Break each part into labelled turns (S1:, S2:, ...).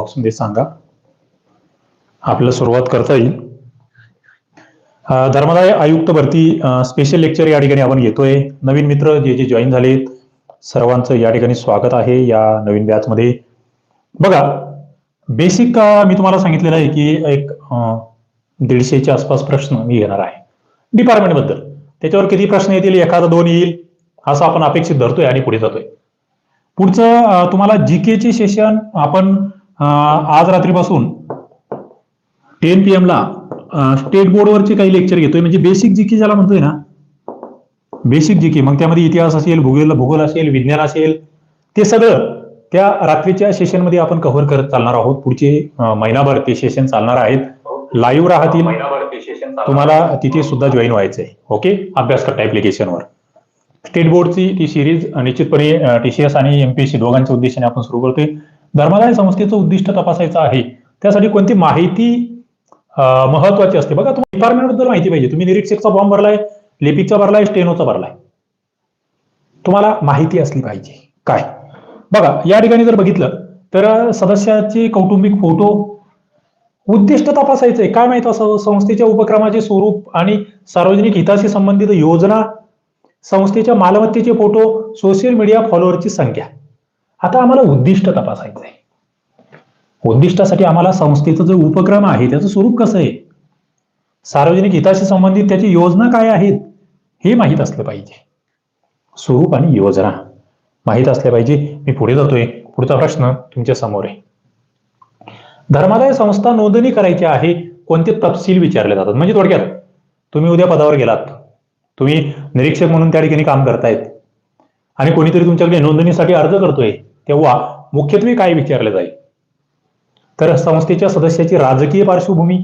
S1: बॉक्समध्ये सांगा. आपल्याला सुरुवात करता येईल. धर्मदाय धर्मादाय आयुक्त भरती स्पेशल लेक्चर या ठिकाणी आपण घेतोय. नवीन मित्र जे जे जॉईन झालेत सर्वांचं या ठिकाणी स्वागत आहे या नवीन बॅचमध्ये बघा बेसिक मी तुम्हाला सांगितलेलं आहे की एक दीडशेच्या आसपास प्रश्न मी घेणार आहे. डिपार्टमेंटबद्दल. त्याच्यावर किती प्रश्न येतील? एखादा दोन येईल असं आपण अपेक्षित धरतोय आणि पुढे जातोय. पुढचं तुम्हाला जी केचे सेशन आपण आज रात्रीपासून टेन पी ला स्टेट बोर्डवरचे काही लेक्चर घेतोय. म्हणजे बेसिक जीके ज्याला म्हणतोय ना बेसिक जीके मग त्यामध्ये इतिहास असेल भूगोल भूगोल असेल विज्ञान असेल ते सगळं त्या रात्रीच्या सेशनमध्ये आपण कव्हर करत चालणार आहोत. पुढचे महिनाभर ते सेशन चालणार आहेत. लाईव्ह राहतील. तुम्हाला तिथे सुद्धा जॉईन व्हायचंय. ओके अभ्यास करता ऍप्लिकेशनवर स्टेट बोर्डची ती सिरीज निश्चितपणे टीसीएस आणि एमपीएससी दोघांच्या उद्देशाने आपण सुरू करतोय. धर्मादाय संस्थेचं उद्दिष्ट तपासायचं आहे. त्यासाठी कोणती माहिती महत्वाची असते? बघा तुम्ही डिपार्टमेंटबद्दल माहिती पाहिजे. तुम्ही निरीक्षकचा फॉर्म भरलाय लिपिकचा भरलाय स्टेनोचा भरलाय. तुम्हाला माहिती असली पाहिजे. काय? बघा या ठिकाणी जर बघितलं तर सदस्याचे कौटुंबिक फोटो उद्दिष्ट तपासायचंय. काय माहीत असं? संस्थेच्या उपक्रमाचे स्वरूप आणि सार्वजनिक हिताशी संबंधित योजना संस्थेच्या मालमत्तेचे फोटो सोशल मीडिया फॉलोअरची संख्या. आता आम्हाला उद्दिष्ट तपासायचं आहे उद्दिष्टासाठी आम्हाला संस्थेचं जो उपक्रम आहे त्याचं स्वरूप कसं आहे? सार्वजनिक हिताशी संबंधित त्याची योजना काय आहेत हे माहीत असलं पाहिजे. स्वरूप आणि योजना माहीत असल्या पाहिजे. मी पुढे जातोय. पुढचा प्रश्न तुमच्यासमोर आहे. धर्मादाय संस्था नोंदणी करायची आहे कोणते तपशील विचारले जातात? म्हणजे थोडक्यात तुम्ही उद्या पदावर गेलात. तुम्ही निरीक्षक म्हणून त्या ठिकाणी काम करतायत. आणि कोणीतरी तुमच्याकडे नोंदणीसाठी अर्ज करतोय. तेव्हा मुख्यत्वे काय विचारले जाईल? तर संस्थेच्या सदस्याची राजकीय पार्श्वभूमी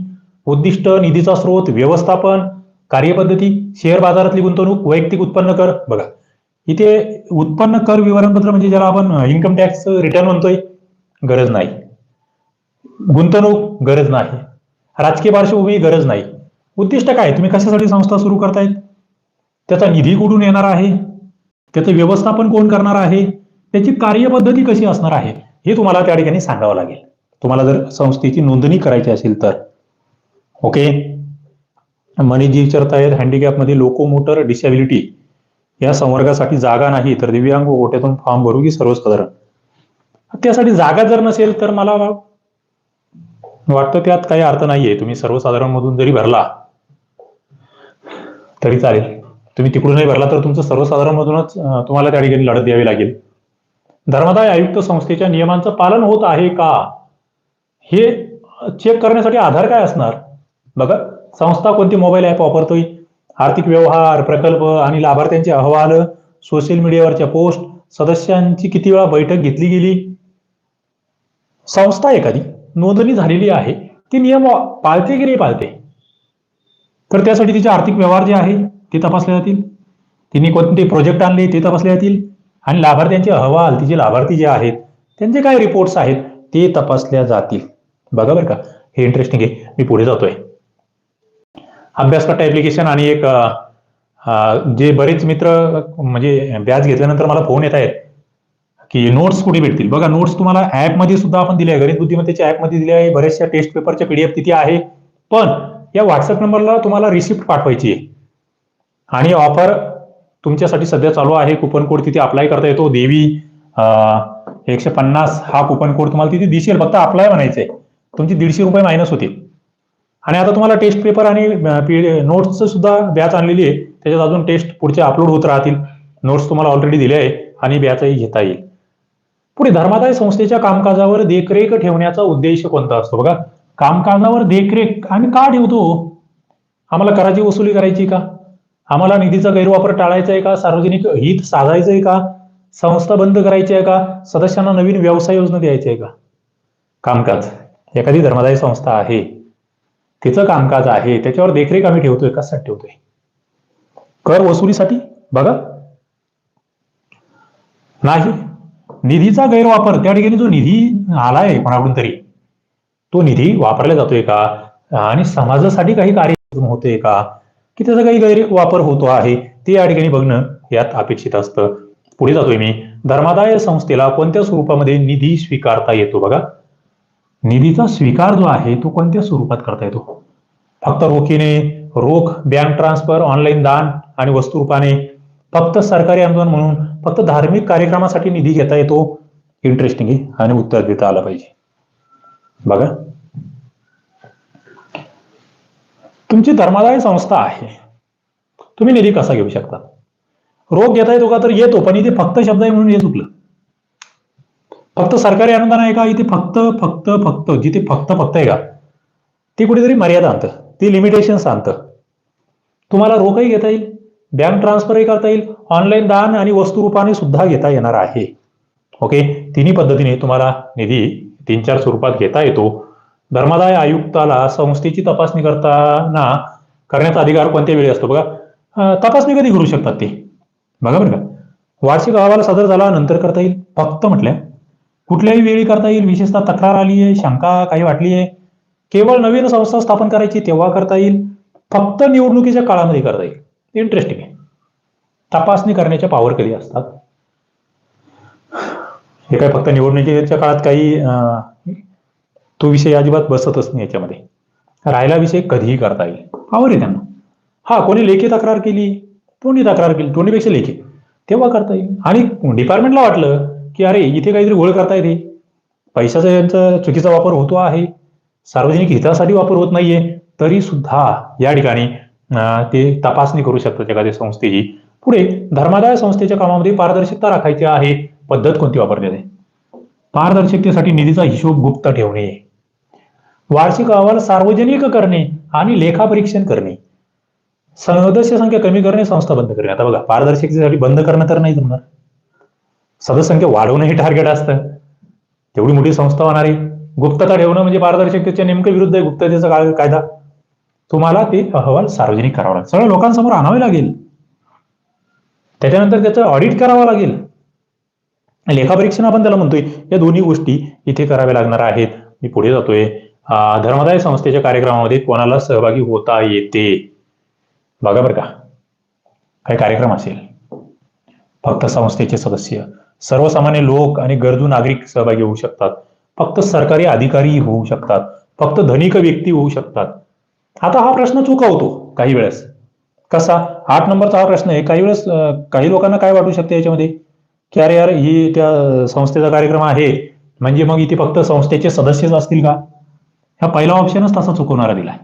S1: उद्दिष्ट निधीचा स्रोत व्यवस्थापन कार्यपद्धती शेअर बाजारातली गुंतवणूक वैयक्तिक उत्पन्न कर. बघा इथे उत्पन्न कर विवरणपत्र म्हणजे ज्याला आपण इन्कम टॅक्स रिटर्न म्हणतोय गरज नाही. गुंतवणूक गरज नाही. राजकीय पार्श्वभूमी गरज नाही. उद्दिष्ट काय? तुम्ही कशासाठी संस्था सुरू करतायत? त्याचा निधी कुठून येणार आहे? त्याचं व्यवस्थापन कोण करणार आहे? त्याची कार्यपद्धती कशी असणार आहे हे तुम्हाला त्या ठिकाणी सांगावं लागेल. तुम्हाला जर संस्थेची नोंदणी करायची असेल तर. ओके? मनीजी विचारतायत हँडिकॅपमध्ये लोकोमोटर डिसॅबिलिटी या संवर्गासाठी जागा नाही तर दिव्यांग गोट्यातून फॉर्म भरू की सर्वसाधारण? त्यासाठी जागा जर नसेल तर मला वाटतं त्यात काही अर्थ नाहीये. तुम्ही सर्वसाधारण मधून जरी भरला तरी चालेल. तुम्ही तिकडूनही भरला तर तुमचं सर्वसाधारण मधूनच तुम्हाला त्या ठिकाणी लढत द्यावी लागेल. धर्मदाय आयुक्त संस्थेच्या नियमांचं पालन होत आहे का? हे चेक करण्यासाठी आधार काय असणार? बघा संस्था कोणती मोबाईल ऍप वापरतोय? आर्थिक व्यवहार प्रकल्प आणि लाभार्थ्यांचे अहवाल सोशल मीडियावरच्या पोस्ट सदस्यांची किती वेळा बैठक घेतली गेली? संस्था एखादी नोंदणी झालेली आहे ती नियम पाळते की नाही पाळते? तर त्यासाठी तिचे आर्थिक व्यवहार जे आहे ते तपासले जातील. तिने कोणते प्रोजेक्ट आणले ते तपासले जातील. आणि लाभार्थ्यांचे अहवाल तिचे लाभार्थी जे आहेत त्यांचे काय रिपोर्ट्स आहेत ते तपासल्या जातील. बघा बरं का हे इंटरेस्टिंग आहे. मी पुढे जातोय. अभ्यासकर्ता ऍप्लिकेशन आणि एक जे बरेच मित्र म्हणजे व्याज घेतल्यानंतर मला फोन येत आहेत की नोट्स कुठे भेटतील? बघा नोट्स तुम्हाला ऍपमध्ये सुद्धा आपण दिले आहे. गणित बुद्धिमत्तेच्या ऍपमध्ये दिले आहे. बऱ्याचशा टेस्ट पेपरच्या पीडीएफ तिथे आहे. पण या व्हॉट्सअप नंबरला तुम्हाला रिसिप्ट पाठवायची आहे. आणि ऑफर तुमच्यासाठी सध्या चालू आहे कुपन कोड तिथे अप्लाय करता येतो. देवी एकशे पन्नास हा कुपन कोड तुम्हाला तिथे दिसेल. फक्त अप्लाय म्हणायचे तुमचे दीडशे रुपये मायनस होतील. आणि आता तुम्हाला टेस्ट पेपर आणि नोट्सचं सुद्धा बॅच आणलेली आहे. त्याच्यात अजून टेस्ट पुढचे अपलोड होत राहतील. नोट्स तुम्हाला ऑलरेडी दिले आहे आणि बॅचही घेता येईल. पुढे धर्मादाय संस्थेच्या कामकाजावर देखरेख ठेवण्याचा उद्देश कोणता असतो बघा? कामकाजावर देखरेख आम्ही का ठेवतो? आम्हाला कराची वसुली करायची का? आम्हाला निधीचा गैरवापर टाळायचा आहे का? सार्वजनिक हित साधायचं आहे का? संस्था बंद करायची आहे का? सदस्यांना नवीन व्यवसाय योजना द्यायची आहे का? कामकाज. एखादी धर्मादाय संस्था आहे. तिचं कामकाज आहे. त्याच्यावर देखरेख आम्ही ठेवतोय. कशासाठी ठेवतोय? कर वसुलीसाठी? बघा. नाही. निधीचा गैरवापर. त्या ठिकाणी जो निधी आलाय कोणाकडून तरी तो निधी वापरला जातोय का? आणि समाजासाठी काही कार्य होतोय का? की त्याचा काही गैरवापर होतो आहे ते या ठिकाणी बघणं यात अपेक्षित असतं. पुढे जातोय मी. धर्मादाय संस्थेला कोणत्या स्वरूपामध्ये निधी स्वीकारता येतो बघा? निधीचा स्वीकार जो आहे तो कोणत्या स्वरूपात करता येतो? फक्त रोखीने रोख बँक ट्रान्सफर ऑनलाईन दान आणि वस्तू रूपाने फक्त सरकारी अनुदान म्हणून फक्त धार्मिक कार्यक्रमासाठी निधी घेता येतो. इंटरेस्टिंग आहे. आणि उत्तर देता आलं पाहिजे. बघा. तुमची धर्मादाय संस्था आहे. तुम्ही निधी कसा घेऊ शकता? रोख घेता येतो का तर येतो पण इथे फक्त शब्द आहे म्हणून हे चुकलं. फक्त सरकारी अनुदान आहे का? इथे फक्त फक्त फक्त जिथे फक्त फक्त आहे का? ते कुठेतरी मर्यादा आणतं. ती लिमिटेशन्स आणतं. तुम्हाला रोखही घेता येईल बँक ट्रान्सफरही करता येईल ऑनलाईन दान आणि वस्तू रूपाने सुद्धा घेता येणार आहे. ओके तिन्ही पद्धतीने तुम्हाला निधी तीन चार स्वरूपात घेता येतो. धर्मादाय आयुक्ताला संस्थेची तपासणी करताना करण्याचा अधिकार कोणत्या वेळी असतो बघा. तपासणी कधी करू शकतात ते? बघा बरं का. वार्षिक अहवाल सादर झाला नंतर करता येईल? फक्त म्हटल्या कुठल्याही वेळी करता येईल? विशेषतः तक्रार आली आहे शंका काही वाटली आहे? केवळ नवीन संस्था स्थापन करायची तेव्हा करता येईल? फक्त निवडणुकीच्या काळामध्ये करता येईल? इंटरेस्टिंग आहे. तपासणी करण्याच्या पावर कधी असतात? हे काय फक्त निवडणुकीच्या काळात काही तो विषय अजिबात बसतच नाही याच्यामध्ये. राहिला विषय कधीही करता येईल. आवडे आहे त्यांना. हा कोणी लेखी तक्रार केली? कोणी तक्रार केली? दोन्हीपेक्षा लेखी. तेव्हा करता येईल. आणि डिपार्टमेंटला वाटलं की अरे इथे काहीतरी घोळ करता येते. पैशाचा यांचा चुकीचा वापर होतो आहे. सार्वजनिक हितासाठी वापर होत नाहीये. तरी सुद्धा या ठिकाणी ते तपासणी करू शकतात एखाद्या संस्थेची. पुढे धर्मादाय संस्थेच्या कामामध्ये पारदर्शकता राखायची आहे. पद्धत कोणती वापरण्यात पारदर्शकतेसाठी निधीचा हिशोब गुप्त ठेवणे. वार्षिक अहवाल सार्वजनिक करणे आणि लेखापरीक्षण करणे. सदस्य संख्या कमी करणे संस्था बंद करणे. आता बघा पारदर्शकतेसाठी बंद करणं तर नाही जमणार सदस्य संख्या वाढवणं हे टार्गेट असतं. तेवढी मोठी संस्था होणार. आहे गुप्तता ठेवणं म्हणजे पारदर्शकतेच्या नेमकं विरुद्ध आहे गुप्ततेचा काळ- कायदा. तुम्हाला ते अहवाल सार्वजनिक करावा लागेल. सगळं लोकांसमोर आणावे लागेल. त्याच्यानंतर त्याचं ऑडिट करावं लागेल. लेखापरीक्षण आपण त्याला म्हणतोय या दोन्ही गोष्टी इथे कराव्या लागणार आहेत. मी पुढे जातोय. धर्मदाय संस्थेच्या कार्यक्रमामध्ये कोणाला सहभागी होता येते? बघा बरं का. काही कार्यक्रम असेल. फक्त संस्थेचे सदस्य. सर्वसामान्य लोक आणि गरजू नागरिक सहभागी होऊ शकतात. फक्त सरकारी अधिकारी होऊ शकतात. फक्त धनिक व्यक्ती होऊ शकतात. आता हा प्रश्न चुकवतो काही वेळेस. कसा? आठ नंबरचा हा प्रश्न आहे. काही वेळेस काही लोकांना काय वाटू शकते याच्यामध्ये? की अरे यार ही त्या संस्थेचा कार्यक्रम आहे. म्हणजे मग इथे फक्त संस्थेचे सदस्यच असतील का? हा पहिला ऑप्शनच तसा चुकवणारा दिलाय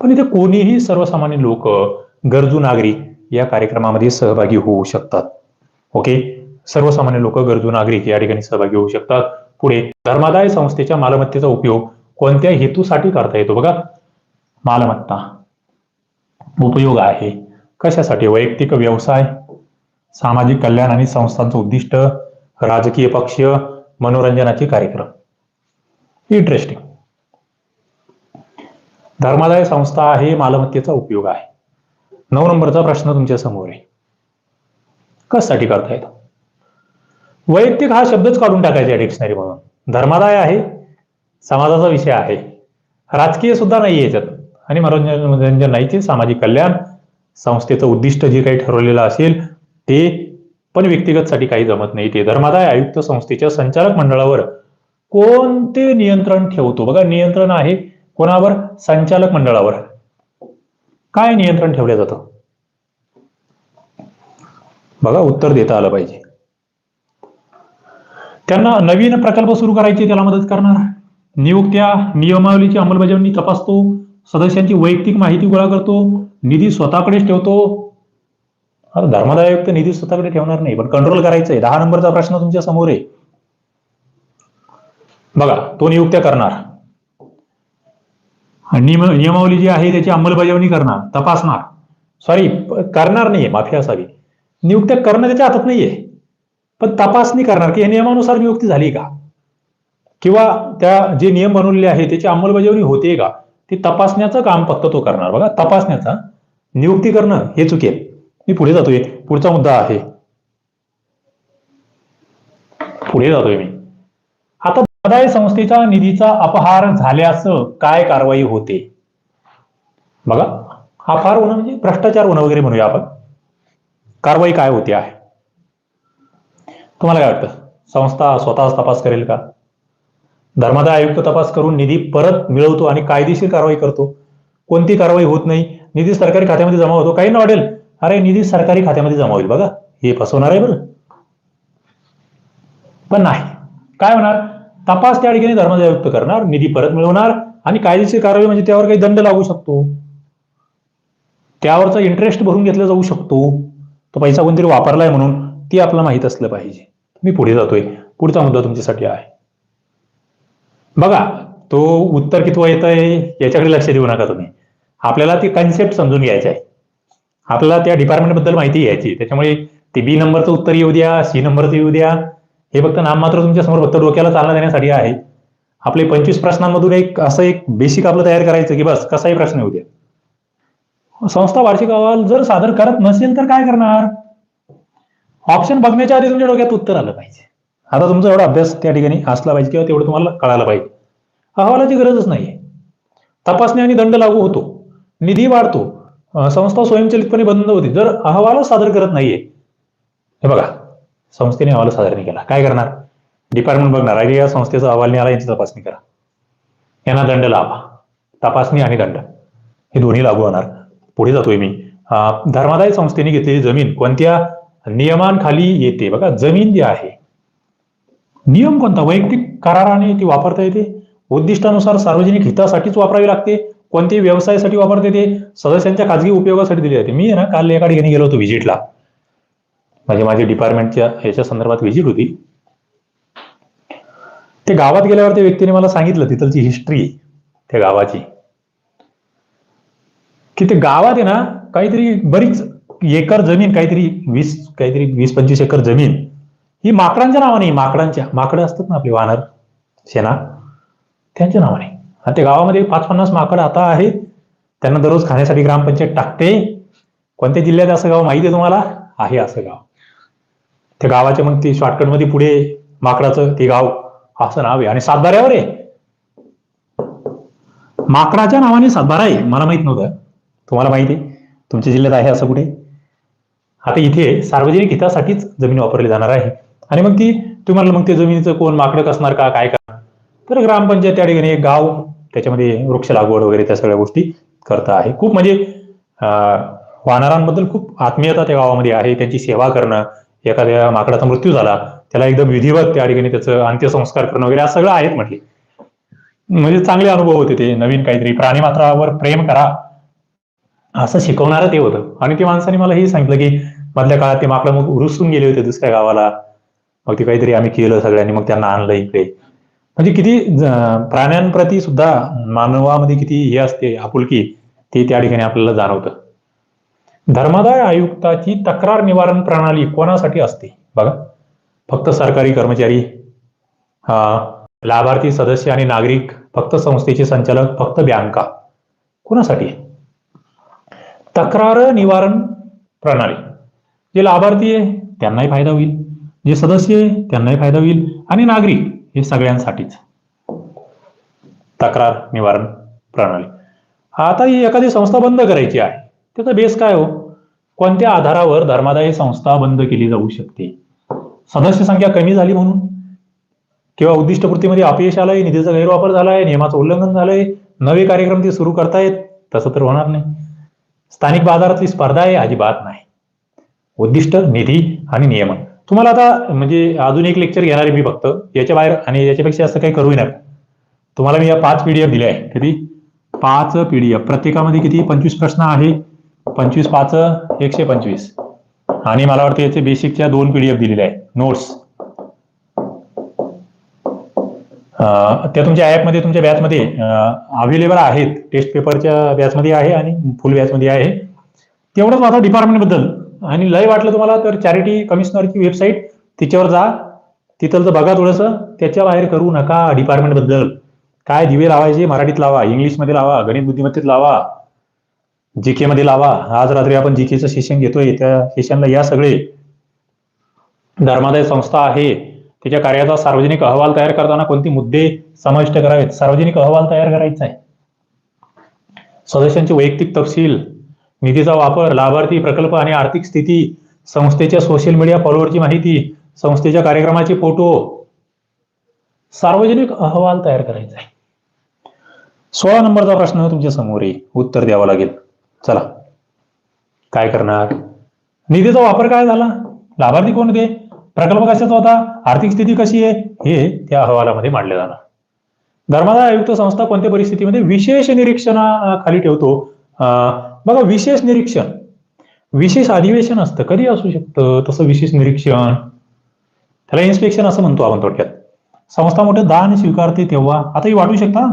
S1: पण इथे कोणीही सर्वसामान्य लोक गरजू नागरिक या कार्यक्रमामध्ये सहभागी होऊ शकतात. ओके? सर्वसामान्य लोक गरजू नागरिक या ठिकाणी सहभागी होऊ शकतात. पुढे धर्मादाय संस्थेच्या मालमत्तेचा उपयोग कोणत्या हेतूसाठी करता येतो बघा. मालमत्ता उपयोग आहे. कशासाठी? वैयक्तिक व्यवसाय सामाजिक कल्याण आणि संस्थांचं उद्दिष्ट राजकीय पक्ष मनोरंजनाचे कार्यक्रम. इंटरेस्टिंग धर्मादाय संस्था आहे मालमत्तेचा उपयोग आहे. नऊ नंबरचा प्रश्न तुमच्यासमोर आहे. कशासाठी करता येतो वैयक्तिक हा शब्दच काढून टाकायचा या डिक्शनरी म्हणून धर्मादाय आहे समाजाचा विषय आहे. राजकीय सुद्धा नाही याच्यात. आणि मनोरंजन मनोरंजन नाही ते सामाजिक कल्याण संस्थेचं उद्दिष्ट जे काही ठरवलेलं असेल ते पण व्यक्तिगतसाठी काही जमत नाही. ते धर्मादाय आयुक्त संस्थेच्या संचालक मंडळावर कोणते नियंत्रण ठेवतो? बघा नियंत्रण आहे कोणावर? संचालक मंडळावर. काय नियंत्रण ठेवलं जातं? बघा उत्तर देता आलं पाहिजे. त्यांना नवीन प्रकल्प सुरू करायचे त्याला मदत करणार. नियुक्त्या नियमावलीची अंमलबजावणी तपासतो सदस्यांची वैयक्तिक माहिती गोळा करतो निधी स्वतःकडेच ठेवतो. आता धर्मादाय आयुक्त निधी स्वतःकडे ठेवणार नाही पण कंट्रोल करायचंय. दहा नंबरचा प्रश्न तुमच्यासमोर आहे. बघा तो नियुक्त्या करणार. नियम नियमावली जी आहे त्याची अंमलबजावणी करणार तपासणार. सॉरी करणार नाहीये माफी असावी. नियुक्त्या करणं त्याच्या हातात नाहीये. पण तपासणी करणार की हे नियमानुसार नियुक्ती झाली का? किंवा त्या जे नियम बनवलेले आहे त्याची अंमलबजावणी होते का? ते तपासण्याचं काम फक्त तो करणार. बघा तपासण्याचा नियुक्ती करणं हे चुकेल. मी पुढे जातोय. पुढचा मुद्दा आहे. पुढे जातोय मी. आता संस्थेचा संस्थेच्या निधीचा अपहार झाल्यास काय कारवाई होते? बघा अपहार होणं म्हणजे भ्रष्टाचार होणं वगैरे म्हणूया आपण. कारवाई काय होते आहे? तुम्हाला काय वाटतं? संस्था स्वतःच तपास करेल का? धर्मादाय आयुक्त तपास करून निधी परत मिळवतो आणि कायदेशीर कारवाई करतो. कोणती कारवाई होत नाही? निधी सरकारी खात्यामध्ये जमा होतो. काही नाही वाटेल अरे निधी सरकारी खात्यामध्ये जमा होईल. बघा हे फसवणार आहे बरं. पण नाही. काय होणार? तपास त्या ठिकाणी धर्मादाय आयुक्त करणार निधी परत मिळवणार आणि कायदेशीर कारवाई म्हणजे त्यावर काही दंड लागू शकतो. त्यावरचा इंटरेस्ट भरून घेतला जाऊ शकतो. तो पैसा कोणतरी वापरलाय म्हणून ती आपल्याला माहीत असलं पाहिजे. मी पुढे जातोय. पुढचा मुद्दा तुमच्यासाठी आहे. बघा तो उत्तर कितवा येत आहे याच्याकडे लक्ष देऊ नका तुम्ही. आपल्याला ती कन्सेप्ट समजून घ्यायची आहे. आपल्याला त्या डिपार्टमेंटबद्दल माहिती घ्यायची त्याच्यामुळे ते बी नंबरचं उत्तर येऊ द्या सी नंबरचं येऊ द्या. हे फक्त नाम मात्र तुमच्यासमोर फक्त डोक्याला चालना देण्यासाठी आहे. आपले पंचवीस प्रश्नांमधून एक असं एक बेसिक आपलं तयार करायचं की बस कसाही प्रश्न येऊ द्या संस्था वार्षिक अहवाल जर सादर करत नसेल तर काय करणार? ऑप्शन बघण्याच्या आधी तुमच्या डोक्यात उत्तर आलं पाहिजे. आता तुमचा एवढा अभ्यास त्या ठिकाणी असला पाहिजे किंवा तेवढं तुम्हाला कळायला पाहिजे. अहवालाची गरजच नाहीये. तपासणी आणि दंड लागू होतो. निधी वाढतो. संस्था स्वयंचलितपणे बंद होते. जर अहवालच सादर करत नाहीये. हे बघा. संस्थेने अहवाल सादर नाही केला. काय करणार? डिपार्टमेंट बघणार. अरे या संस्थेचा अहवाल नाही आला यांची तपासणी करा. यांना दंड लावा. तपासणी आणि दंड. हे दोन्ही लागू होणार. पुढे जातोय मी. धर्मादाय संस्थेने घेतलेली जमीन कोणत्या नियमांखाली येते? बघा जमीन जी आहे नियम कोणता? वैयक्तिक कराराने ती वापरता येते? उद्दिष्टानुसार सार्वजनिक हितासाठीच वापरावी लागते? कोणत्याही व्यवसायासाठी वापरता येते? सदस्यांच्या खाजगी उपयोगासाठी दिली जाते. मी ना काल एका ठिकाणी गेलो होतो व्हिजिटला म्हणजे माझी डिपार्टमेंटच्या याच्या संदर्भात व्हिजिट होती. ते गावात गेल्यावर त्या व्यक्तीने मला सांगितलं तिथलची हिस्ट्री त्या गावाची. की ते गावात आहे ना काहीतरी बरीच एकर जमीन काहीतरी वीस काहीतरी वीस पंचवीस एकर जमीन ही माकडांच्या नावाने माकडांच्या माकडं असतात ना आपली वानर सेना त्यांच्या नावाने. आणि त्या गावामध्ये पाच पन्नास माकड आता आहेत त्यांना दररोज खाण्यासाठी ग्रामपंचायत टाकते. कोणत्या जिल्ह्यात असं गाव माहिती आहे तुम्हाला? आहे असं गाव. त्या गावाच्या मग ते शॉर्टकटमध्ये पुढे माकडाचं ते गाव असं नाव आहे. आणि सातबाऱ्यावर आहे. माकडाच्या नावाने सातबारा आहे. मला माहीत नव्हतं. तुम्हाला माहिती आहे? तुमच्या जिल्ह्यात आहे असं कुठे? आता इथे सार्वजनिक हितासाठीच जमीन वापरली जाणार आहे. आणि मग ती तुम्हाला मग ते जमिनीचं कोण माकडक असणार का काय का तर ग्रामपंचायत त्या ठिकाणी एक गाव त्याच्यामध्ये वृक्ष लागवड वगैरे त्या सगळ्या गोष्टी करत आहे. खूप म्हणजे वानरांबद्दल खूप आत्मीयता त्या गावामध्ये आहे. त्यांची सेवा करणं एखाद्या माकडाचा मृत्यू झाला त्याला एकदम विधिवत त्या ठिकाणी त्याचं अंत्यसंस्कार करणं वगैरे असं सगळं आहेत म्हटले. म्हणजे चांगले अनुभव होते ते नवीन काहीतरी. प्राणीमात्रावर प्रेम करा असं शिकवणारं ते होतं. आणि ते माणसाने मला हे सांगितलं की मधल्या काळात ते माकडं मग रुसून गेले होते दुसऱ्या गावाला. मग ते काहीतरी आम्ही केलं सगळ्यांनी मग त्यांना आणलं इकडे. म्हणजे किती प्राण्यांप्रती सुद्धा मानवामध्ये किती हे असते आपुलकी ते त्या ठिकाणी आपल्याला जाणवतं. धर्मादाय आयुक्ताची तक्रार निवारण प्रणाली कोणासाठी असते? बघा फक्त सरकारी कर्मचारी हा लाभार्थी सदस्य आणि नागरिक फक्त संस्थेचे संचालक फक्त बँका. कोणासाठी? आहे? तक्रार निवारण प्रणाली. जे लाभार्थी आहे त्यांनाही फायदा होईल. जे सदस्य आहे त्यांनाही फायदा होईल. आणि नागरिक हे सगळ्यांसाठीच. तक्रार निवारण प्रणाली. आता ही एखादी संस्था बंद करायची आहे. त्याचा बेस काय हो? कोणत्या आधारावर धर्मादाय संस्था बंद केली जाऊ शकते? सदस्य संख्या कमी झाली म्हणून? किंवा उद्दिष्टपूर्तीमध्ये अपयश आलंय निधीचा गैरवापर झालाय नियमाचं उल्लंघन झालंय नवे कार्यक्रम ते सुरू करतायत तसं तर होणार नाही. स्थानिक बाजारातली स्पर्धा आहे अजिबात नाही. उद्दिष्ट निधी आणि नियमन. तुम्हाला आता म्हणजे अजून एक लेक्चर घेणार आहे मी फक्त. याच्या बाहेर आणि याच्यापेक्षा असं काही करू नका. तुम्हाला मी या पाच पीडीएफ दिल्या आहे किती? पाच पीडीएफ प्रत्येकामध्ये किती? पंचवीस प्रश्न आहे. पंचवीस पाच एकशे पंचवीस. आणि मला वाटतं याचे बेसिकच्या दोन पीडीएफ दिलेल्या आहे नोट्स त्या तुमच्या ऍपमध्ये तुमच्या बॅचमध्ये अवेलेबल आहेत. टेस्ट पेपरच्या बॅचमध्ये आहे आणि फुल बॅचमध्ये आहे. तेवढंच माझा डिपार्टमेंटबद्दल आणि लय वाटलं तुम्हाला तर चॅरिटी कमिशनरची वेबसाईट तिच्यावर जा. तिथलं बघा थोडंसं त्याच्या बाहेर करू नका डिपार्टमेंटबद्दल काय दिवे लावायचे मराठीत लावा इंग्लिशमध्ये लावा गणित बुद्धिमत्तेत लावा. जीके मध्ये लावा. आज रात्री आपण जीकेचं शिक्षण घेतोय. त्या सेशनला या सगळे. धर्मादाय संस्था आहे. त्याच्या कार्याचा सार्वजनिक अहवाल तयार करताना कोणते मुद्दे समाविष्ट करावेत? सार्वजनिक अहवाल तयार करायचा आहे. सदस्यांचे वैयक्तिक तपशील निधीचा वापर लाभार्थी प्रकल्प आणि आर्थिक स्थिती संस्थेच्या सोशल मीडिया फॉलोअरची माहिती संस्थेच्या कार्यक्रमाचे फोटो सार्वजनिक अहवाल तयार करायचा आहे. सोळा नंबरचा प्रश्न तुमच्यासमोर आहे. उत्तर द्यावं लागेल. चला. काय करणार? निधीचा वापर काय झाला? लाभार्थी कोण होते? प्रकल्प कशाचा होता? आर्थिक स्थिती कशी आहे? हे त्या अहवालामध्ये मांडले जाणार. धर्मादाय आयुक्त संस्था कोणत्या परिस्थितीमध्ये विशेष निरीक्षणाखाली ठेवतो? बघा विशेष निरीक्षण विशेष अधिवेशन असतं कधी असू शकतं तसं विशेष निरीक्षण? त्याला इन्स्पेक्शन असं म्हणतो आपण थोडक्यात. संस्था मोठं दान स्वीकारते तेव्हा. आताही वाटू शकता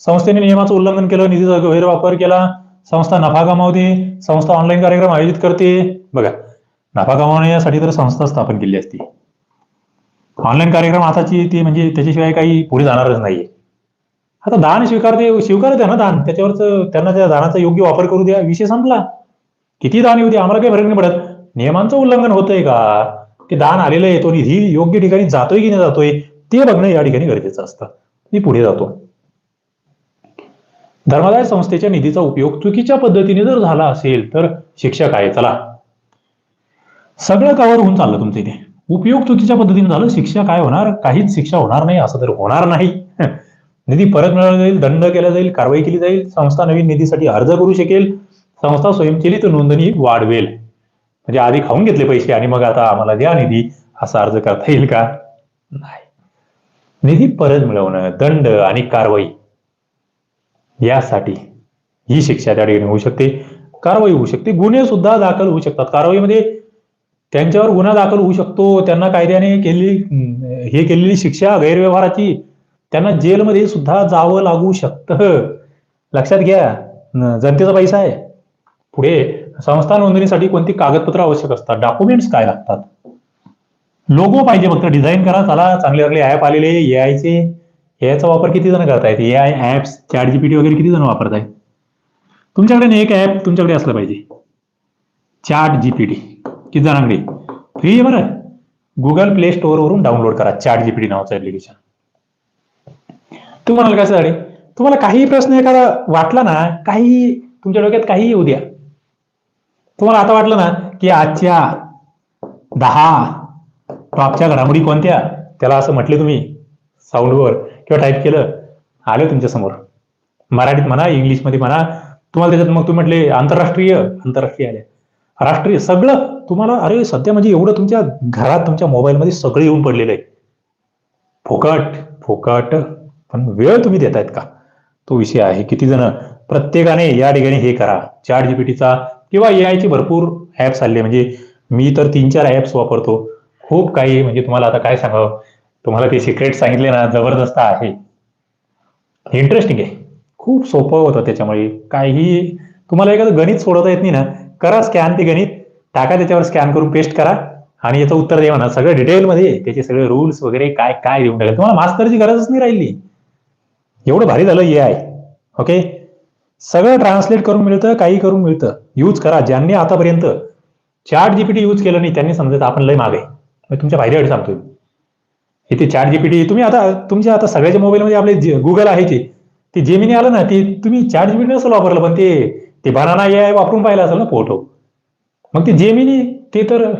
S1: संस्थेने नियमाचं उल्लंघन केलं निधीचा गैरवापर केला संस्था नफा कमावते संस्था ऑनलाईन कार्यक्रम आयोजित करते. बघा नफा कमावण्यासाठी तर संस्था स्थापन केली असती. ऑनलाईन कार्यक्रम आताची ती म्हणजे त्याच्याशिवाय काही पुढे जाणारच नाहीये. आता दान स्वीकारते स्वीकारते ना दान. त्याच्यावरच त्यांना त्या दानाचा योग्य वापर करू द्या. विषय संपला. किती दान येऊ द्या आम्हाला काही फरक नाही पडत. नियमांचं उल्लंघन होतंय का? ते दान आलेलं आहे तो निधी योग्य ठिकाणी जातोय की नाही जातोय ते बघणं या ठिकाणी गरजेचं असतं. मी पुढे जातो. धर्मादाय संस्थेच्या निधीचा उपयोग चुकीच्या पद्धतीने जर झाला असेल तर शिक्षा काय चला. सगळं कव्हर होऊन चाललं तुमचं इथे. उपयोग चुकीच्या पद्धतीने झालं शिक्षा काय होणार? काहीच शिक्षा होणार नाही असं तर होणार नाही. निधी परत मिळवला जाईल दंड केला जाईल कारवाई केली जाईल संस्था नवीन निधीसाठी अर्ज करू शकेल संस्था स्वयंचलित नोंदणी वाढवेल. म्हणजे आधी खाऊन घेतले पैसे आणि मग आता आम्हाला द्या निधी असा अर्ज करता येईल का? नाही. निधी परत मिळवणं दंड आणि कारवाई. यासाठी ही शिक्षा त्या ठिकाणी होऊ शकते. कारवाई होऊ शकते. गुन्हे सुद्धा दाखल होऊ शकतात. कारवाईमध्ये त्यांच्यावर गुन्हा दाखल होऊ शकतो. त्यांना कायद्याने केलेली हे केलेली शिक्षा गैरव्यवहाराची त्यांना जेलमध्ये सुद्धा जावं लागू शकतं. लक्षात घ्या. जनतेचा पैसा आहे. पुढे संस्था नोंदणीसाठी कोणती कागदपत्र आवश्यक असतात? डॉक्युमेंट्स काय लागतात? लोगो पाहिजे फक्त. डिझाईन करा. चला. चांगले चांगले ॲप आलेले. एआयचे याचा वापर किती जण करतायत? A I apps chat GPT वगैरे किती जण वापरतायत? तुमच्याकडे एक ऍप तुमच्याकडे असलं पाहिजे. चॅट जीपीटी किती जणांकडे? फ्री आहे बरं. गुगल प्ले स्टोअर वरून डाउनलोड करा चॅट जीपीटी नावाचं ऍप्लिकेशन तुम्हाला कसं झाले तुम्हाला काही प्रश्न एखादा वाटला ना काही तुमच्या डोक्यात काही येऊ द्या. तुम्हाला आता वाटलं ना की आजच्या दहा टॉपच्या घडामोडी कोणत्या? त्याला असं म्हटले तुम्ही. साऊंडवर किंवा टाईप केलं आलं तुमच्यासमोर मराठीत म्हणा इंग्लिशमध्ये म्हणा तुम्हाला त्याच्यात मग तुम्ही म्हटले आंतरराष्ट्रीय आंतरराष्ट्रीय आले. राष्ट्रीय सगळं तुम्हाला अरे सध्या म्हणजे एवढं तुमच्या घरात तुमच्या मोबाईलमध्ये सगळं येऊन पडलेलं आहे. फुकट फुकट. पण वेळ तुम्ही देतायत का? तो विषय आहे. किती जण प्रत्येकाने या ठिकाणी हे करा. चार जीपीटीचा किंवा ए चे भरपूर ऍप्स आले म्हणजे मी तर तीन चार ऍप्स वापरतो. खूप काही म्हणजे तुम्हाला आता काय सांगावं? तुम्हाला ते सिक्रेट सांगितले ना जबरदस्त आहे. इंटरेस्टिंग आहे. खूप सोपं होतं त्याच्यामुळे. काही तुम्हाला एखादं गणित सोडवता येत नाही ना करा स्कॅन ते गणित टाका त्याच्यावर स्कॅन करून पेस्ट करा आणि याचं उत्तर द्या ना सगळं डिटेलमध्ये त्याचे सगळे रूल्स वगैरे काय काय देऊन टाकेल. तुम्हाला मास्तरची गरजच नाही राहिली. एवढं भारी झालं हे आय ओके सगळं ट्रान्सलेट करून मिळतं काही करून मिळतं. यूज करा. ज्यांनी आतापर्यंत चॅट जीपीटी यूज केलं नाही त्यांनी समजत आपण लय मागे. मी तुमच्या फायद्यासाठी सांगतोय. इथे चॅट जीपीटी तुम्ही आता तुमच्या आता सगळ्याच्या मोबाईलमध्ये आपले गुगल आहे ते ते जेमिनी आलं ना ते तुम्ही चॅट जीपीटी नसेल वापरलं पण ते ते बनाना ए आय वापरून पाहिलं असेल ना फोटो मग ते जेमिनी ते तर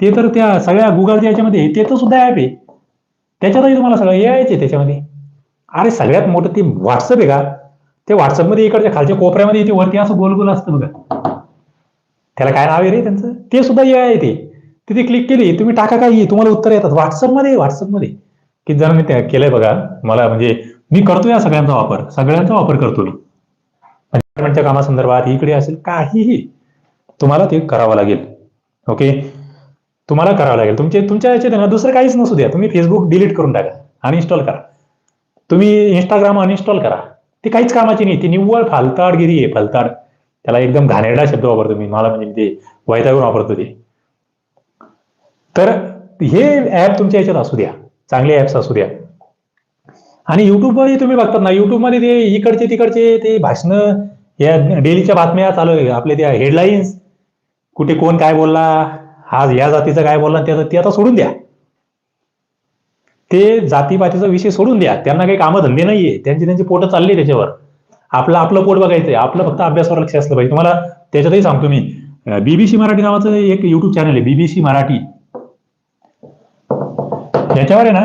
S1: ते तर त्या सगळ्या गुगलच्या याच्यामध्ये ते तर सुद्धा ॲप आहे. त्याच्यातही तुम्हाला सगळं ए आयचे त्याच्यामध्ये. अरे सगळ्यात मोठं ते व्हॉट्सअप आहे का? ते व्हॉट्सअपमध्ये इकडच्या खालच्या कोपऱ्यामध्ये इथे वरती असं गोल गोल असतं बघा. त्याला काय नाव आहे रे त्यांचं? ते सुद्धा ए आय ते. तिथे क्लिक केली तुम्ही टाका काय तुम्हाला उत्तर येतात. व्हॉट्सअपमध्ये व्हॉट्सअपमध्ये किती जणांनी ते केलंय बघा मला म्हणजे मी करतो या सगळ्यांचा वापर. सगळ्यांचा वापर करतो मी. म्हणजे डिपार्टमेंटच्या कामासंदर्भात इकडे असेल काहीही. तुम्हाला ते करावं लागेल. ओके तुम्हाला करावं लागेल. तुमचे तुमच्या याच्यात दुसरं काहीच नसू द्या. तुम्ही फेसबुक डिलीट करून टाका. अनइन्स्टॉल करा. तुम्ही इंस्टाग्राम अनइन्स्टॉल करा. ती काहीच कामाची नाही. ती निव्वळ फालताडगिरी आहे फालताड. त्याला एकदम घाणेरडा शब्द वापरतो मी. मला म्हणजे ते वैतागून वापरतो ते. तर हे ऍप तुमच्या याच्यात असू द्या. चांगले ऍप्स असू द्या. आणि युट्यूबवरही तुम्ही बघतात ना युट्यूबमध्ये ते इकडचे तिकडचे ते भाषण या डेलीच्या बातम्या चालू आहे. आपले त्या हेडलाईन्स कुठे कोण काय बोलला हा या जातीचं काय बोलला त्याचं ते आता सोडून द्या. ते जातीपातीचा विषय सोडून द्या. त्यांना काही कामधंदे नाहीये. त्यांची त्यांची पोट चालली त्याच्यावर. आपलं आपलं पोट बघायचंय. आपलं फक्त अभ्यासावर लक्ष असलं पाहिजे. तुम्हाला त्याच्यातही सांगतो मी. बीबीसी मराठी नावाचं एक युट्यूब चॅनल आहे. बीबीसी मराठी. याच्यावर आहे ना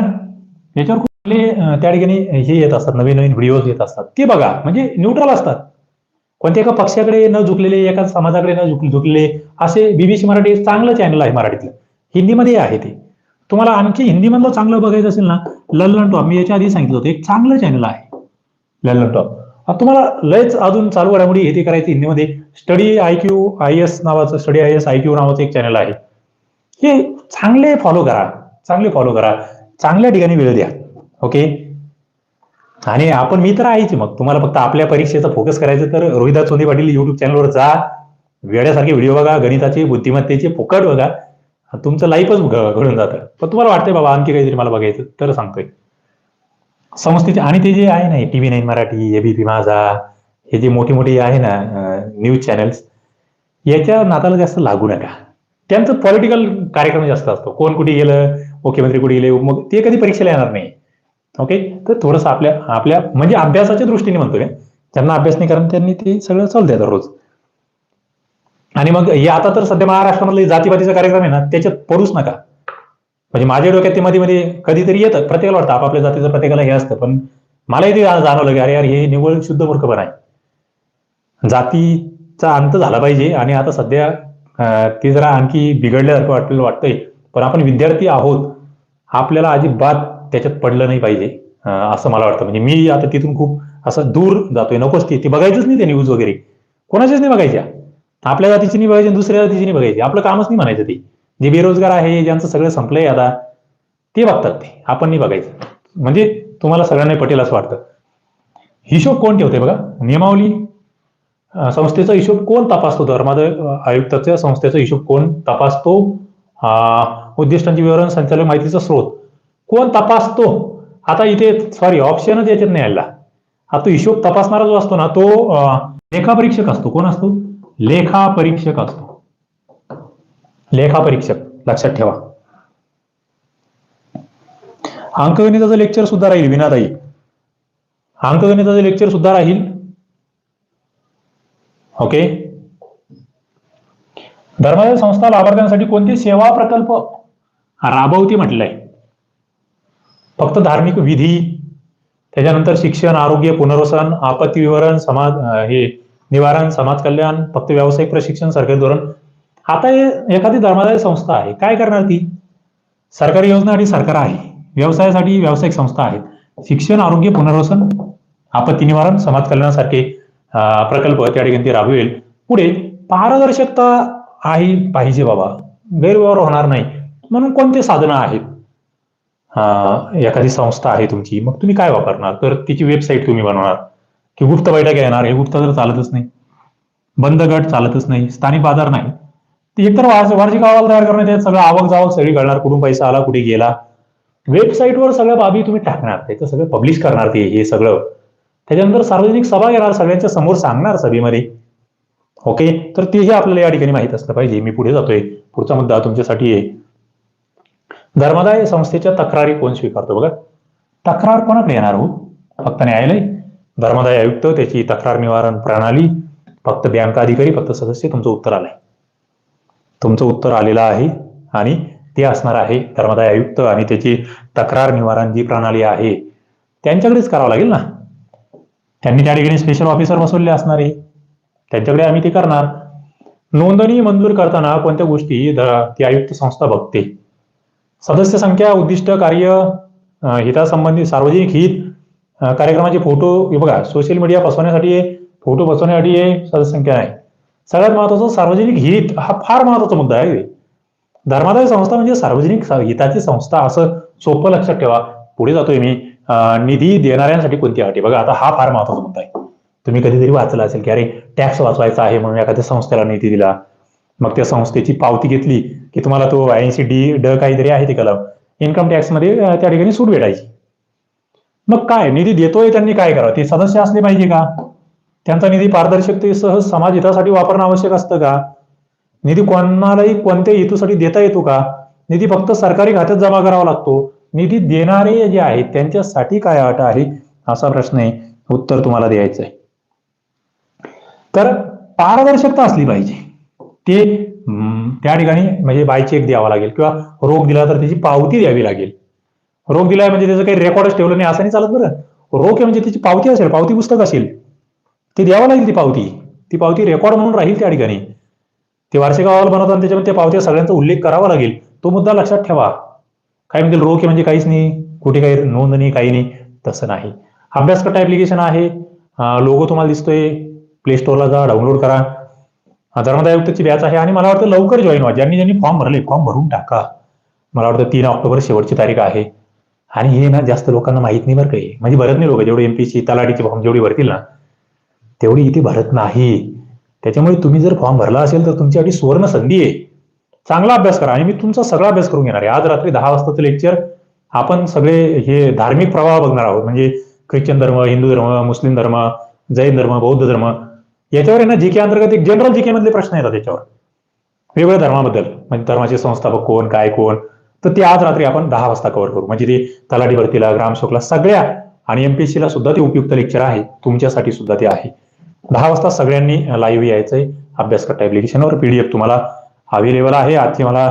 S1: याच्यावर कुठले त्या ठिकाणी हे येत असतात नवीन नवीन व्हिडिओज येत असतात. ते बघा म्हणजे न्यूट्रल असतात. कोणत्या एका पक्षाकडे न झुकलेले एका समाजाकडे न झुकलेले असे बीबीसी मराठी चांगलं चॅनल आहे मराठीतलं. हिंदीमध्ये आहे ते. तुम्हाला आणखी हिंदीमधलं चांगलं बघायचं असेल ना लल्लन टॉप. मी याच्या आधी सांगितलं होतं एक चांगलं चॅनल आहे. लल्लन टॉप. तुम्हाला लयच अजून चालू घडामोडी हे ते करायचं हिंदीमध्ये. Study I Q I S नावाचं study I S I Q नावाचं एक चॅनल आहे. हे चांगले फॉलो करा. चांगले फॉलो करा. चांगल्या ठिकाणी वेळ द्या. ओके आणि आपण मी तर आहेच मग. तुम्हाला फक्त आपल्या परीक्षेचा फोकस करायचं तर रोहिदास सोंदे पाटील युट्यूब चॅनलवर जा. वेड्यासारखे व्हिडिओ बघा गणिताचे बुद्धिमत्तेचे फुकट बघा. तुमचं लाईफच घडून जातं. पण तुम्हाला वाटतंय बाबा आणखी काहीतरी मला बघायचं तर सांगतोय. संस्थेचे आणि ते जे आहे ना टीव्ही नाईन मराठी एबीपी माझा हे जे मोठी मोठी आहे ना न्यूज चॅनल्स याच्या नाताला जास्त लागू नका. त्यांचं पॉलिटिकल कार्यक्रम जास्त असतो. कोण कुठे गेलं मुख्यमंत्री कुठे गेले मग ते कधी परीक्षेला येणार नाही. ओके तर थोडंसं आपल्या आपल्या म्हणजे अभ्यासाच्या दृष्टीने म्हणतोय. ज्यांना अभ्यास नाही कारण त्यांनी ते सगळं चालू दररोज आणि मग हे आता तर सध्या महाराष्ट्रामधले जातीपातीचा कार्यक्रम आहे ना त्याच्यात पडूच नका. म्हणजे माझ्या डोक्यात ते मध्ये मध्ये कधीतरी येतं. प्रत्येकाला वाटतं आपापल्या जातीचं प्रत्येकाला हे असतं. पण मलाही ते जाणवलं की अरे यार हे निव्वळ शुद्ध मूर्खपण आहे. जातीचा अंत झाला पाहिजे. आणि आता सध्या ते जरा आणखी बिघडल्यासारखं वाटलं वाटतंय. पण आपण विद्यार्थी आहोत आपल्याला अजिबात त्याच्यात पडलं नाही पाहिजे असं मला वाटतं. म्हणजे मी आता तिथून खूप असं दूर जातोय. नकोच ती ती बघायचंच नाही ते न्यूज वगैरे. कोणाच्याच नाही बघायच्या. आपल्या जातीची नाही बघायची दुसऱ्या जातीची नाही बघायची. आपलं कामच नाही म्हणायचं ते. जे बेरोजगार आहे ज्यांचं सगळं संपलंय आता ते बघतात ते. आपण नाही बघायचं. म्हणजे तुम्हाला सगळ्यांना पटेल असं वाटतं. हिशोब कोण ठेवते बघा? नियमावली संस्थेचा हिशोब कोण तपासतो? धर्मादाय आयुक्ताच्या संस्थेचा हिशोब कोण तपासतो? उद्दिष्टांचे विवरण संचालक माहितीचा स्रोत. कोण तपासतो? आता इथे सॉरी ऑप्शनच याच्यात नाही आला. हा तो हिशोब तपासणारा जो असतो ना तो लेखापरीक्षक असतो. कोण असतो? लेखापरीक्षक असतो. लेखापरीक्षक लक्षात ठेवा. अंकगणिताचं लेक्चर सुद्धा राहील विनाताई. अंकगणिताचं लेक्चर सुद्धा राहील. ओके? धर्मादाय संस्था लाभार्थ्यांसाठी कोणते सेवा प्रकल्प? राबवती म्हटलंय. फक्त धार्मिक विधी त्याच्यानंतर शिक्षण आरोग्य पुनर्वसन आपत्ती विवरण समाज हे निवारण समाज कल्याण फक्त व्यावसायिक प्रशिक्षण सरकारी धोरण. आता हे एखादी धर्मादाय संस्था आहे. काय करणार ती? सरकारी योजनासाठी सरकार आहे. व्यवसायासाठी व्यावसायिक संस्था आहेत. शिक्षण आरोग्य पुनर्वसन आपत्ती निवारण समाज कल्याणासारखे प्रकल्प त्या ठिकाणी ती राबवेल. पुढे पारदर्शकता आहे पाहिजे बाबा. गैरव्यवहार होणार नाही. म्हणून कोणते साधनं आहेत? एखादी संस्था आहे तुमची मग तुम्ही काय वापरणार? तर तिची वेबसाईट तुम्ही बनवणार. की गुप्त बैठक येणार हे गुप्त तर चालतच नाही. बंद गट चालतच नाही स्थानिक बाजार नाही. ती एकतर वार्षिक अहवाल तयार करण्यात येत सगळं आवक जावक सगळी घडणार कुठून पैसा आला कुठे गेला. वेबसाईटवर सगळ्या बाबी तुम्ही टाकणार त्याचं सगळं पब्लिश करणार ते हे सगळं. त्याच्यानंतर सार्वजनिक सभा घेणार सगळ्यांच्या समोर सांगणार सभेमध्ये. ओके तर तेही आपल्याला या ठिकाणी माहीत असलं पाहिजे. मी पुढे जातोय. पुढचा मुद्दा तुमच्यासाठी आहे. धर्मदाय संस्थेच्या तक्रारी कोण स्वीकारतो बघा? तक्रार कोणाकडे येणार हो? फक्त न्यायालय? धर्मदाय आयुक्त त्याची तक्रार निवारण प्रणाली फक्त बँक अधिकारी फक्त सदस्य तुमचं उत्तर आलंय. तुमचं उत्तर आलेलं आहे आणि ते असणार आहे धर्मदाय आयुक्त आणि त्याची तक्रार निवारण जी प्रणाली आहे त्यांच्याकडेच करावं लागेल ना? त्यांनी त्या ठिकाणी स्पेशल ऑफिसर बसवले असणार आहे. त्यांच्याकडे आम्ही ते करणार. नोंदणी मंजूर करताना कोणत्या गोष्टी ती आयुक्त संस्था बघते? सदस्य संख्या उद्दिष्ट कार्य हितासंबंधी सार्वजनिक हित कार्यक्रमाचे फोटो हे बघा सोशल मीडिया बसवण्यासाठी फोटो बसवण्यासाठी हे सदस्य संख्या आहे. सगळ्यात महत्वाचं सार्वजनिक हित हा फार महत्त्वाचा मुद्दा आहे. धर्मादाय संस्था म्हणजे सार्वजनिक हिताची संस्था असं सोपं लक्षात ठेवा. पुढे जातोय मी. निधी देणाऱ्यांसाठी कोणती अटी? बघा आता हा फार महत्त्वाचा मुद्दा आहे. तुम्ही कधीतरी वाचला असेल की अरे टॅक्स वाचवायचा आहे म्हणून एखाद्या संस्थेला निधी दिला. मग त्या संस्थेची पावती घेतली. की तुम्हाला तो ऐंशी डी ड काहीतरी आहे ते कलम. इन्कम टॅक्समध्ये त्या ठिकाणी सूट भेटायची. मग काय? निधी देतोय त्यांनी काय करावं? ते सदस्य असले पाहिजे का? त्यांचा निधी पारदर्शकतेसह समाज हितासाठी वापरणं आवश्यक असतं का? निधी कोणालाही कोणत्याही हेतूसाठी देता येतो का? निधी फक्त सरकारी खात्यात जमा करावा लागतो. निधी देणारे जे आहेत त्यांच्यासाठी काय अट आहे? असा प्रश्न आहे. उत्तर तुम्हाला द्यायचं आहे तर पारदर्शकता असली पाहिजे. ते त्या ठिकाणी म्हणजे बाय चेक द्यावा लागेल किंवा रोख दिला तर त्याची पावती द्यावी लागेल. रोख दिलाय म्हणजे त्याचं काही रेकॉर्डच ठेवलं नाही असं नाही चालत बरं. रोख म्हणजे त्याची पावती असेल पावती पुस्तक असेल ते द्यावं लागेल ती पावती. ती पावती रेकॉर्ड म्हणून राहील त्या ठिकाणी. ते वार्षिक अहवाल बनवताना त्याच्यामध्ये त्या पावत्या सगळ्यांचा उल्लेख करावा लागेल. तो मुद्दा लक्षात ठेवा. काय म्हणतील रोख म्हणजे काहीच नाही. कुठे काही नोंद नाही काही नाही. तसं नाही. अभ्यासकर्ता ऍप्लिकेशन आहे. लोगो तुम्हाला दिसतोय. प्ले स्टोअरला जा डाउनलोड करा. धर्मदाय आयुक्तची बॅच आहे आणि मला वाटतं लवकर जॉईन व्हा. ज्यांनी ज्यांनी फॉर्म भरले फॉर्म भरून टाका. मला वाटतं तीन ऑक्टोबर शेवटची तारीख आहे. आणि हे ना जास्त लोकांना माहीत नाही बरं काही म्हणजे भरत नाही लोक. जेवढे एमपीसी तलाठीचे फॉर्म जेवढी भरतील ना तेवढी इथे भरत नाही. त्याच्यामुळे तुम्ही जर फॉर्म भरला असेल तर तुमच्यासाठी सुवर्ण संधी आहे. चांगला अभ्यास करा. आणि मी तुमचा सगळा अभ्यास करून घेणार आहे. आज रात्री दहा वाजताचं लेक्चर आपण सगळे हे धार्मिक प्रवाह बघणार आहोत. म्हणजे ख्रिश्चन धर्म हिंदू धर्म मुस्लिम धर्म जैन धर्म बौद्ध धर्म. याच्यावर आहे ना जीके अंतर्गत एक जनरल जीके मधले प्रश्न येतात त्याच्यावर वेगवेगळ्या धर्माबद्दल. म्हणजे धर्माचे संस्थापक कोण काय कोण? तर ते आज रात्री आपण दहा वाजता कव्हर करू. म्हणजे ते तलाठी भरतीला ग्रामशोकला सगळ्या आणि एमपीएससी ला सुद्धा ते उपयुक्त लेक्चर आहे. तुमच्यासाठी सुद्धा ते आहे. दहा वाजता सगळ्यांनी लाईव्ह यायचंय. अभ्यास करता ऍप्लिकेशनवर पीडीएफ तुम्हाला अवेलेबल आहे. आजची मला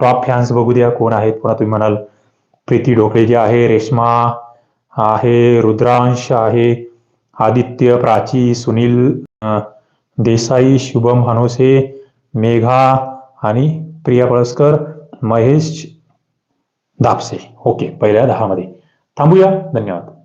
S1: टॉप फॅन्स बघू द्या कोण आहेत. पुन्हा तुम्ही म्हणाल प्रीती ढोकळे जी आहे रेश्मा आहे रुद्रांश आहे आदित्य प्राची सुनील देसाई शुभम हनोसे मेघा आणि प्रिया पळसकर महेश दापसे. ओके पहिल्या दहा मध्ये थांबूया. धन्यवाद.